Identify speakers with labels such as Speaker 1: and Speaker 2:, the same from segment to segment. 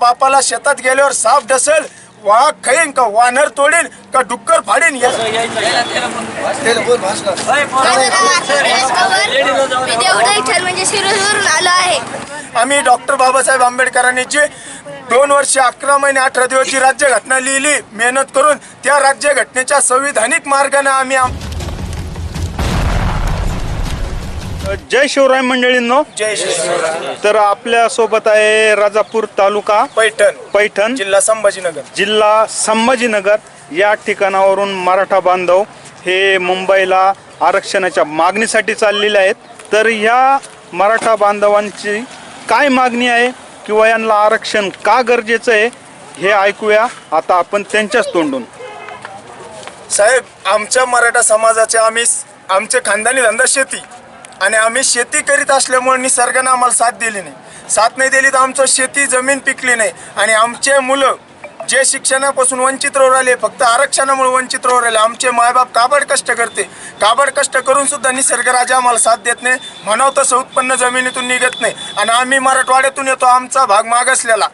Speaker 1: बापाला शेतात गेल्यावर साप डसेल वाघ खाईन का वानर तोडीन का डुक्कर फाडीन? या
Speaker 2: म्हणजे शिरोजवरून आलो आहे.
Speaker 1: आम्ही डॉक्टर बाबासाहेब आंबेडकरांनी जी दोन वर्ष अकरा महिने अठरा दिवस जी राज्यघटना लिहिली. मेहनत करून त्या राज्यघटनेच्या संविधानिक मार्गाने आम्ही
Speaker 3: जय शिवराय मंडळींनो.
Speaker 1: जय श्री
Speaker 3: तर आपल्यासोबत आहे राजापूर तालुका
Speaker 1: पैठण.
Speaker 3: पैठण.
Speaker 1: जिल्हा संभाजीनगर.
Speaker 3: जिल्हा संभाजीनगर या ठिकाणावरून मराठा बांधव हे मुंबईला आरक्षणाच्या मागणीसाठी चाललेले आहेत. तर ह्या मराठा बांधवांची काय मागणी आहे किंवा यांना आरक्षण का गरजेचं आहे हे ऐकूया. आता आपण त्यांच्याच तोंडून.
Speaker 1: साहेब आमच्या मराठा समाजाचे आम्ही आमचे खानदानी धंदा शेती. आणि आम्ही शेती करीत असल्यामुळे निसर्गाने आम्हाला साथ दिली नाही. साथ नाही दिली तर आमचं शेती जमीन पिकली नाही. आणि आमचे मुलं जे शिक्षणापासून वंचित राहू राहिले फक्त आरक्षणामुळे वंचित राहू राहिले आमचे मायबाप काबड कष्ट करते. काबड कष्ट करून सुद्धा निसर्गराजा आम्हाला साथ देत नाही. म्हणावं तसं उत्पन्न जमिनीतून निघत नाही. आणि आम्ही मराठवाड्यातून येतो आमचा भाग मागासलेला.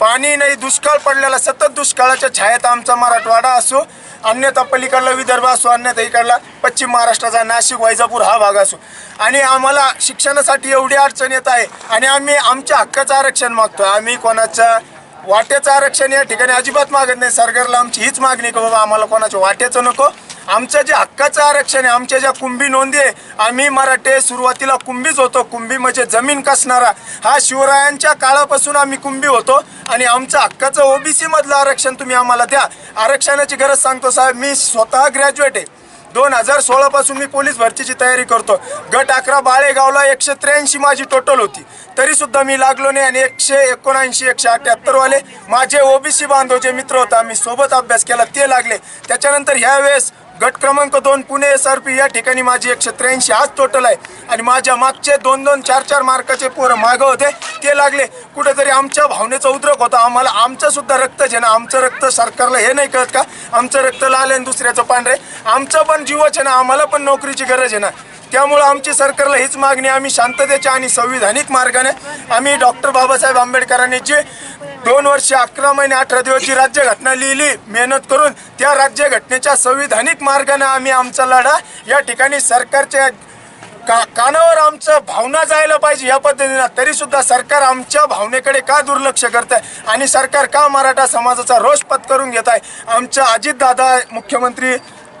Speaker 1: पाणी नाही दुष्काळ पडलेला सतत दुष्काळाच्या छायेत आमचा मराठवाडा असो अन्यथा पलीकडला विदर्भ असो अन्यथा इकडला पश्चिम महाराष्ट्राचा नाशिक वैजापूर हा भाग असो. आणि आम्हाला शिक्षणासाठी एवढी अडचण येत आहे आणि आम्ही आमच्या हक्काचं आरक्षण मागतो आम्ही कोणाच्या वाट्याचं आरक्षण या ठिकाणी अजिबात मागत नाही. सरकारला आमची हीच मागणी की बाबा आम्हाला कोणाच्या वाट्याचं नको. आमचं जे हक्काचं आरक्षण आहे आमच्या ज्या कुंभी नोंदी आहे आम्ही मराठे सुरुवातीला कुंभीच होतो. कुंभी म्हणजे जमीन कसणारा. हा शिवरायांच्या काळापासून आम्ही कुंभी होतो आणि आमचं हक्काचं ओबीसी मधलं आरक्षण तुम्ही आम्हाला द्या. आरक्षणाची गरज सांगतो साहेब मी स्वतः ग्रॅज्युएट आहे. दोन हजार सोळापासून मी पोलीस भरतीची तयारी करतो. गट अकरा बाळेगावला एकशे त्र्याऐंशी माझी टोटल होती. तरीसुद्धा मी लागलो नाही आणि एकशे एकोणऐंशी एकशे अठ्ठ्याहत्तरवाले माझे ओबीसी बांधव जे मित्र होता आम्ही सोबत अभ्यास केला ते लागले. त्याच्यानंतर ह्या वेळेस गट क्रमांक दोन पुणे एस आर पी या ठिकाणी माझी एकशे त्र्याऐंशी आज टोटल आहे. आणि माझ्या मागचे दोन दोन चार चार मार्काचे पोरं मागं होते. ते लागले. कुठेतरी आमच्या भावनेचा उद्रेक होता. आम्हाला आमचं सुद्धा रक्त जे ना आमचं रक्त सरकारला हे नाही कळत का? आमचं रक्त लाल आहे आणि दुसऱ्याचं पांढरे आमचं पण जीवच आहे ना आम्हाला पण नोकरीची गरज आहे ना. त्यामुळं आमची सरकारला हीच मागणी आम्ही शांततेच्या आणि संविधानिक मार्गाने आम्ही डॉक्टर बाबासाहेब आंबेडकरांनी जे दोन वर्ष अकरा महिने अठरा दिवस जी राज्यघटना लिहिली मेहनत करून त्या राज्यघटनेच्या संविधानिक मार्गाने आम्ही आमचा लढा या ठिकाणी सरकारच्या का कानावर आमचं भावना जायला पाहिजे या पद्धतीनं. तरी सुद्धा सरकार आमच्या भावनेकडे का दुर्लक्ष करत आहे आणि सरकार का मराठा समाजाचा रोष पत्करून घेत आहे आमच्या अजितदादा मुख्यमंत्री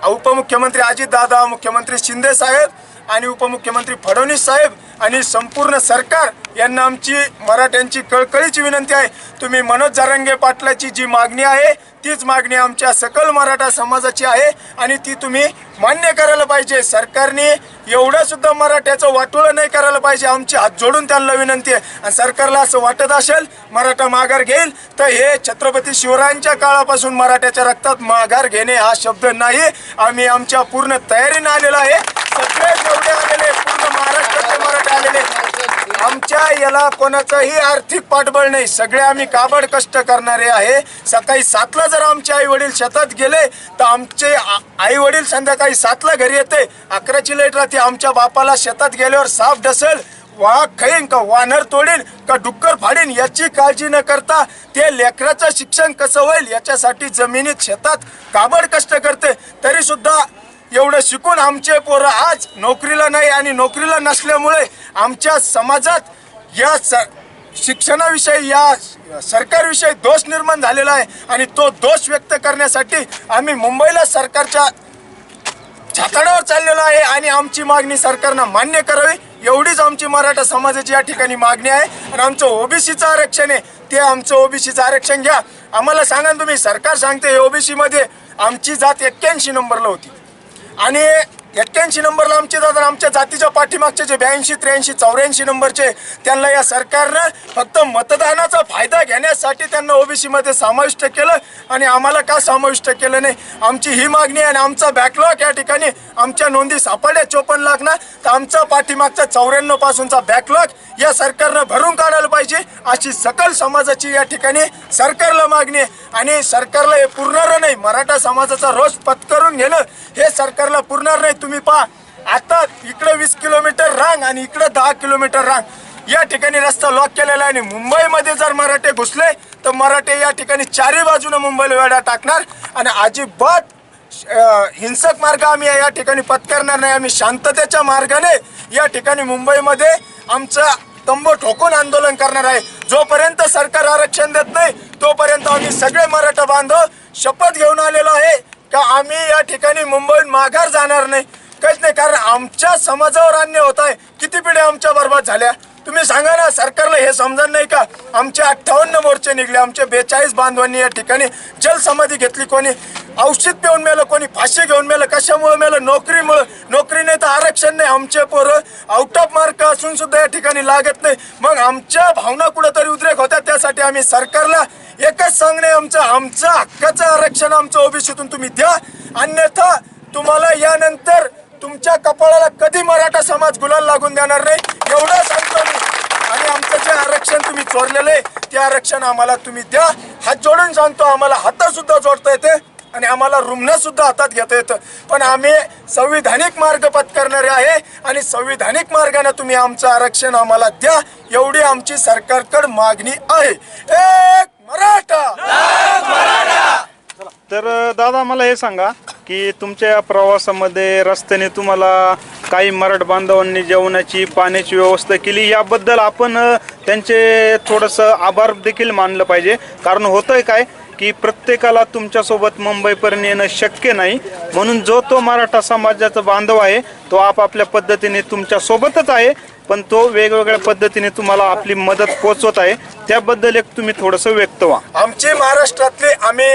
Speaker 1: उपमुख्यमंत्री अजितदादा मुख्यमंत्री शिंदे साहेब आणि उपमुख्यमंत्री फडणवीस साहेब आणि संपूर्ण सरकार यांना आमची मराठ्यांची कळकळीची विनंती आहे. तुम्ही मनोज जारंगे पाटलाची जी मागणी आहे तीच मागणी आमच्या सकल मराठा समाजाची आहे आणि ती तुम्ही मान्य करायला पाहिजे. सरकारने एवढं सुद्धा मराठ्याचं वाटोळं नाही करायला पाहिजे. आमची हात जोडून त्यांना विनंती आहे. आणि सरकारला असं वाटत असेल मराठा माघार घेईल तर हे छत्रपती शिवरायांच्या काळापासून मराठ्याच्या रक्तात माघार घेणे हा शब्द नाही. आम्ही आमच्या पूर्ण तयारीने आलेलो आहे. सगळे एवढे आलेले पूर्ण महाराष्ट्राचे मराठे आलेले आमच्या याला कोणाचंही आर्थिक पाठबळ नाही. सगळे आम्ही काबड कष्ट करणारे आहे. सकाळी सातला जर आमचे आई वडील शेतात गेले तर आमचे आई वडील संध्याकाळी सातला घरी येते. अकराची लाइट राहते आमच्या बापाला शेतात गेल्यावर साफ डसेल वाघ खाईन का वानर तोडीन का डुक्कर फाडीन याची काळजी न करता ते लेकराचं शिक्षण कसं होईल याच्यासाठी जमिनीत शेतात काबड कष्ट करते. तरी सुद्धा एवढं शिकून आमचे पोरं आज नोकरीला नाही आणि नोकरीला नसल्यामुळे आमच्या समाजात या स शिक्षणाविषयी या सरकारविषयी दोष निर्माण झालेला आहे आणि तो दोष व्यक्त करण्यासाठी आम्ही मुंबईला सरकारच्या छाताडावर चाललेलो आहे आणि आमची मागणी सरकारनं मान्य करावी. एवढीच आमची मराठा समाजाची या ठिकाणी मागणी आहे. आणि आमचं ओबीसीचं आरक्षण आहे. ते आमचं ओबीसीचं आरक्षण घ्या. आम्हाला सांगा तुम्ही सरकार सांगते ओबीसीमध्ये आमची जात एक्क्याऐंशी नंबरला होती. आणि एक्क्याऐंशी नंबरला आमचे दादा आमच्या जातीच्या पाठीमागचे जे ब्याऐंशी त्र्याऐंशी चौऱ्याऐंशी नंबरचे त्यांना या सरकारनं फक्त मतदानाचा फायदा घेण्यासाठी त्यांना ओबीसीमध्ये समाविष्ट केलं आणि आम्हाला का समाविष्ट केलं नाही? आमची ही मागणी आहे आणि आमचा बॅकलॉग या ठिकाणी आमच्या नोंदी सापडल्या चोपन्न लाख ना तर आमचा पाठीमागचा चौऱ्याण्णव पासूनचा बॅकलॉग या सरकारनं भरून काढायला पाहिजे अशी सकल समाजाची या ठिकाणी सरकारला मागणी आहे. आणि सरकारला हे पुरणार नाही. मराठा समाजाचा रोष पत्करून घेणं हे सरकारला पुरणार नाही. तुम्ही पहा. आता इकडं वीस किलोमीटर रांग आणि इकडं दहा किलोमीटर रांग. या ठिकाणी रस्ता लॉक केलेला आहे आणि मुंबईमध्ये जर मराठे घुसले तर मराठे या ठिकाणी चारही बाजूने मुंबईला वेढा टाकणार. आणि अजिबात हिंसक मार्ग आम्ही या ठिकाणी पत्करणार नाही. आम्ही शांततेच्या मार्गाने या ठिकाणी मुंबईमध्ये आमचं तंबू ठोकून आंदोलन करणार आहे. जोपर्यंत सरकार आरक्षण देत नाही तोपर्यंत आम्ही सगळे मराठा बांधव शपथ घेऊन आलेलो आहे. मुंबईत माघार जाणार नाही. काहीच नाही कारण आमच्या समाजावर अन्य होत आहे. किती पिढ्या आमच्या बर्बाद झाल्या? तुम्ही सांगा ना सरकारला हे समजत नाही का? आमचे अठ्ठावन्न मोर्चे निघले आमचे बेचाळीस बांधवांनी या ठिकाणी जलसमाधी घेतली. कोणी औषध पिऊन मेलं कोणी फाशी घेऊन मेलं कशामुळे मेलं? नोकरीमुळं नोकरी नाही तर आरक्षण नाही. आमचे पोरं आउट ऑफ मार्क असून सुद्धा या ठिकाणी लागत नाही. मग आमच्या भावना कुठेतरी उद्रेक होत्या त्यासाठी आम्ही सरकारला एकच सांगणे आमचं आमचं हक्काचं आरक्षण आमचं ओबीसीतून तुम्ही द्या. अन्यथा तुम्हाला यानंतर तुमच्या कपाळाला कधी मराठा समाज गुलाल लागून देणार नाही? एवढं सांगतो मी. आणि आमचं जे आरक्षण तुम्ही चोरलेलं आहे ते आरक्षण आम्हाला तुम्ही द्या. हात जोडून सांगतो आम्हाला हातात सुद्धा जोडता येते आणि आम्हाला रुग्ण सुद्धा हातात घेता येतं. पण आम्ही संविधानिक मार्ग पत्करणारे आहे आणि संविधानिक मार्गाने तुम्ही आमचं आरक्षण आम्हाला द्या. एवढी आमची सरकारकड मागणी आहे. एक मराठा!
Speaker 3: तर दादा मला हे सांगा की तुमच्या प्रवासामध्ये रस्त्याने तुम्हाला काही मराठ बांधवांनी जेवणाची पाण्याची व्यवस्था केली याबद्दल आपण त्यांचे थोडंसं आभार देखील मानलं पाहिजे. कारण होतंय काय की प्रत्येकाला तुमच्यासोबत मुंबईपर्यंत येणं शक्य नाही. म्हणून जो तो मराठा समाजाचा बांधव आहे तो आपापल्या पद्धतीने तुमच्यासोबतच आहे पण तो वेगवेगळ्या पद्धतीने तुम्हाला आपली मदत पोचवत आहे. त्याबद्दल एक तुम्ही थोडंसं व्यक्त व्हा.
Speaker 1: आमचे महाराष्ट्रातले आम्ही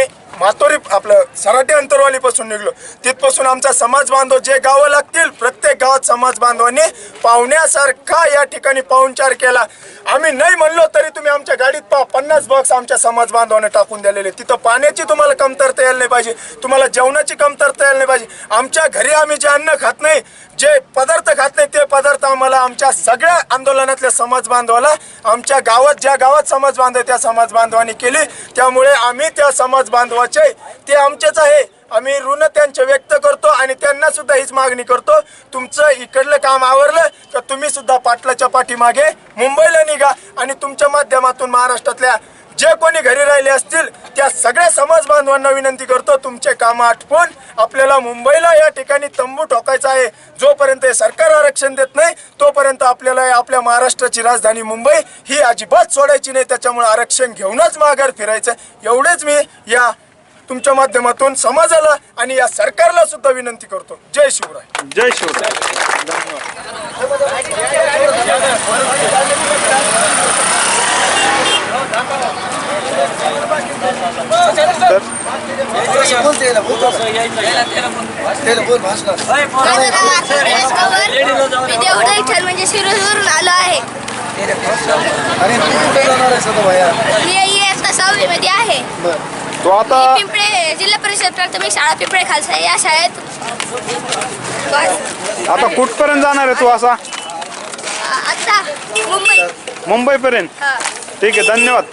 Speaker 1: मातोरी आपलं सराटे अंतरवालीपासून निघलो. तिथपासून आमचा समाज बांधव जे गावं लागतील प्रत्येक गावात समाज बांधवांनी पाहुण्यासारखा या ठिकाणी पाहुणचार केला. आम्ही नाही म्हणलो तरी तुम्ही आमच्या गाडीत पहा. पन्नास बॉक्स आमच्या समाज बांधवाने टाकून दिलेले तिथं पाण्याची तुम्हाला कमतरता यायला नाही पाहिजे. तुम्हाला जेवणाची कमतरता यायला नाही पाहिजे. आमच्या घरी आम्ही जे अन्न खात नाही जे पदार्थ खात नाही ते पदार्थ आम्हाला आमच्या सगळ्या आंदोलनातल्या समाज बांधवाला आमच्या गावात ज्या गावात समाज बांधव त्या समाज बांधवांनी केली. त्यामुळे आम्ही त्या समाज बांधवाचे ते आमचेच आहे. आम्ही ऋण त्यांचे व्यक्त करतो आणि त्यांना सुद्धा हीच मागणी करतो. तुमचं इकडलं काम आवरलं तर तुम्ही सुद्धा पाटलाच्या पाठीमागे मुंबईला निघा आणि तुमच्या माध्यमातून महाराष्ट्रातल्या जे कोणी घरी राहिले असतील त्या सगळ्या समाज बांधवांना विनंती करतो तुमचे काम आटपून आपल्याला मुंबईला या ठिकाणी तंबू ठोकायचा आहे. जोपर्यंत हे सरकार आरक्षण देत नाही तोपर्यंत आपल्याला आपल्या महाराष्ट्राची राजधानी मुंबई ही अजिबात सोडायची नाही. त्याच्यामुळे आरक्षण घेऊनच माघार फिरायचं. एवढेच मी या तुमच्या माध्यमातून समाजाला आणि या सरकारला सुद्धा विनंती करतो. जय शिवराय.
Speaker 3: जय शिवराय.
Speaker 2: मी देवडा इथं म्हणजे शिरोजवरून आलो आहे
Speaker 4: आणि तू कुठे जाणार आहेस आता भैया
Speaker 2: मी इयत्ता सहावी मध्ये आहे.
Speaker 3: तो आता
Speaker 2: मी पिंपळे जिल्हा परिषद प्राथमिक शाळा पिंपळे खालसा या शाळेत. बस.
Speaker 3: आता कुठपर्यंत जाणार आहे तू असा?
Speaker 2: आता मुंबई.
Speaker 3: मुंबईपर्यंत?
Speaker 2: हा.
Speaker 3: ठीक आहे धन्यवाद.